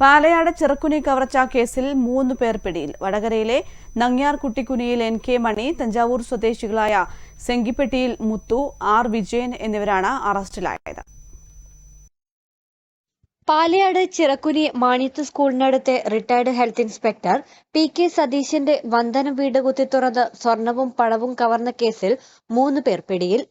പാലയാട് ചെറുക്കുനി കവർച്ച കേസിൽ മൂന്ന് പേർ പിടിയിൽ. വടകരയിലെ നങ്ങ്യാർ കുട്ടിക്കുനിയിൽ എൻ കെ മണി തഞ്ചാവൂർ സ്വദേശികളായ സെങ്കിപ്പെട്ടിയിൽ മുത്തു ആർ വിജയൻ എന്നിവരാണ് അറസ്റ്റിലായത്. പാലയാട് ചിറക്കുനി മാണിത്ത് സ്കൂളിനടുത്തെ retired health inspector P K സതീശന്റെ വന്ദനം വീട് കുത്തി തുറന്ന് സ്വർണവും പണവും കവർന്ന കേസിൽ മൂന്ന് പേർ പിടിയിൽ.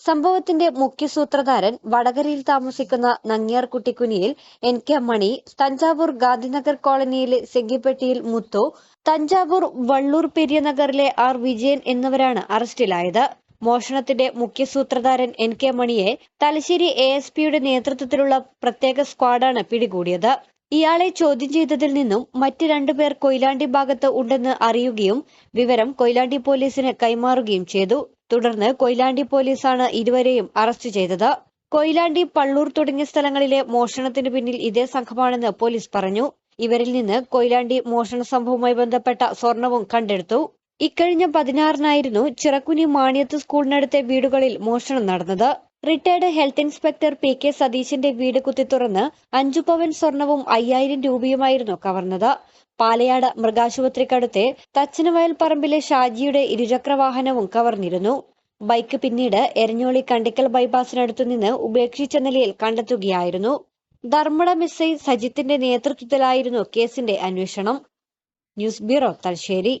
സംഭവത്തിന്റെ മുഖ്യ സൂത്രധാരൻ വടകരയിൽ താമസിക്കുന്ന നങ്ങിയാർകുട്ടിക്കുനിയിൽ എൻ കെ മണി തഞ്ചാവൂർ ഗാന്ധിനഗർ കോളനിയിലെ സെങ്കിപ്പെട്ടിയിൽ മുത്തു തഞ്ചാവൂർ വള്ളൂർ പെരിയനഗറിലെ ആർ വിജയൻ എന്നിവരാണ് അറസ്റ്റിലായത്. മോഷണത്തിന്റെ മുഖ്യ സൂത്രധാരൻ എൻ കെ മണിയെ തലശ്ശേരി എ എസ് പിയുടെ നേതൃത്വത്തിലുള്ള പ്രത്യേക സ്ക്വാഡാണ് പിടികൂടിയത്. ഇയാളെ ചോദ്യം ചെയ്തതിൽ നിന്നും മറ്റ് രണ്ടുപേർ കൊയിലാണ്ടി ഭാഗത്ത് ഉണ്ടെന്ന് അറിയുകയും വിവരം കൊയിലാണ്ടി പോലീസിന് കൈമാറുകയും ചെയ്തു. തുടർന്ന് കൊയിലാണ്ടി പോലീസാണ് ഇരുവരെയും അറസ്റ്റ് ചെയ്തത്. കൊയിലാണ്ടി പള്ളൂർ തുടങ്ങിയ സ്ഥലങ്ങളിലെ മോഷണത്തിന് പിന്നിൽ ഇതേ സംഘമാണെന്ന് പോലീസ് പറഞ്ഞു. ഇവരിൽ നിന്ന് കൊയിലാണ്ടി മോഷണ സംഭവവുമായി ബന്ധപ്പെട്ട സ്വർണവും കണ്ടെടുത്തു. ഇക്കഴിഞ്ഞ പതിനാറിനായിരുന്നു ചിറക്കുനി മാണിയത്ത് സ്കൂളിനടുത്തെ വീടുകളിൽ മോഷണം നടന്നത്. Retired health inspector P K സതീശന്റെ വീട് കുത്തി തുറന്ന് അഞ്ചു പവൻ സ്വർണവും അയ്യായിരം രൂപയുമായിരുന്നു കവർന്നത്. പാലയാട് മൃഗാശുപത്രിക്കടുത്തെ തച്ചനവയൽ പറമ്പിലെ ഷാജിയുടെ ഇരുചക്ര വാഹനവും കവർന്നിരുന്നു. ബൈക്ക് പിന്നീട് എരഞ്ഞോളി കണ്ടിക്കൽ ബൈപ്പാസിനടുത്തു നിന്ന് ഉപേക്ഷിച്ച നിലയിൽ കണ്ടെത്തുകയായിരുന്നു. ധർമ്മട ഐ സജിത്തിന്റെ നേതൃത്വത്തിലായിരുന്നു കേസിന്റെ അന്വേഷണം. News bureau Thalassery.